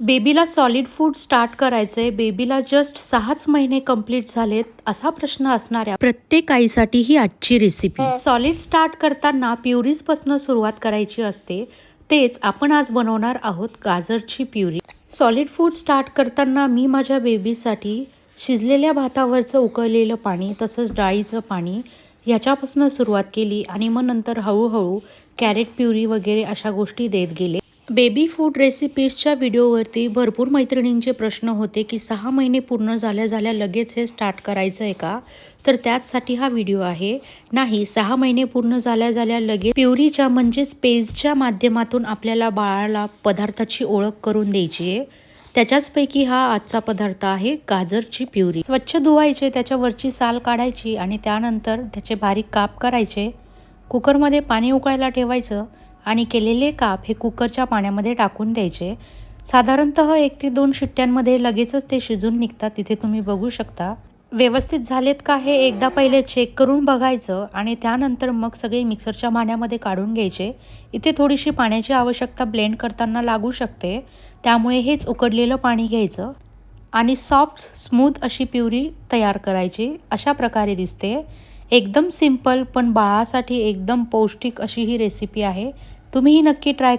बेबीला solid food start करायचंय. बेबीला just सहाच महिने complete झालेत असा प्रश्न असणाऱ्या प्रत्येक आईसाठी ही आजची रेसिपी सॉलिड स्टार्ट करताना प्युरीजपासून सुरुवात करायची असते. तेच आपण आज बनवणार आहोत गाजरची प्युरी. सॉलिड फूड स्टार्ट करताना मी माझ्या बेबीसाठी शिजलेल्या भातावरचं उकळलेलं पाणी तसंच डाळीचं पाणी ह्याच्यापासून सुरुवात केली आणि मग नंतर हळूहळू कॅरेट प्युरी वगैरे अशा गोष्टी देत गेले. बेबी फूड रेसिपीजच्या व्हिडिओवरती भरपूर मैत्रिणींचे प्रश्न होते की सहा महिने पूर्ण झाल्या झाल्या लगेच हे स्टार्ट करायचं आहे का? तर त्याचसाठी हा व्हिडिओ आहे. नाही सहा महिने पूर्ण झाल्या झाल्या लगेच प्युरीच्या म्हणजेच पेजच्या माध्यमातून आपल्याला बाळाला पदार्थाची ओळख करून द्यायची आहे. त्याच्याचपैकी हा आजचा पदार्थ आहे गाजरची प्युरी. स्वच्छ धुवायचे त्याच्यावरची साल काढायची आणि त्यानंतर त्याचे बारीक काप करायचे. कुकरमध्ये पाणी उकळायला ठेवायचं. आणि केलेले काप हे कुकरच्या पाण्यामध्ये टाकून द्यायचे. साधारणत एक ते दोन शिट्ट्यांमध्ये लगेचच ते शिजून निघतात तिथे तुम्ही बघू शकता. व्यवस्थित झालेत का हे एकदा पहिले चेक करून बघायचं आणि त्यानंतर मग सगळे मिक्सरच्या भांड्यामध्ये काढून घ्यायचे. इथे थोडीशी पाण्याची आवश्यकता ब्लेंड करताना लागू शकते. त्यामुळे हेच उकडलेलं पाणी घ्यायचं. आणि सॉफ्ट स्मूथ अशी प्युरी तयार करायची. अशा प्रकारे दिसते. एकदम सिंपल पण बाळासाठी एकदम पौष्टिक अशी ही रेसिपी आहे. तुम्हीही नक्की ट्राय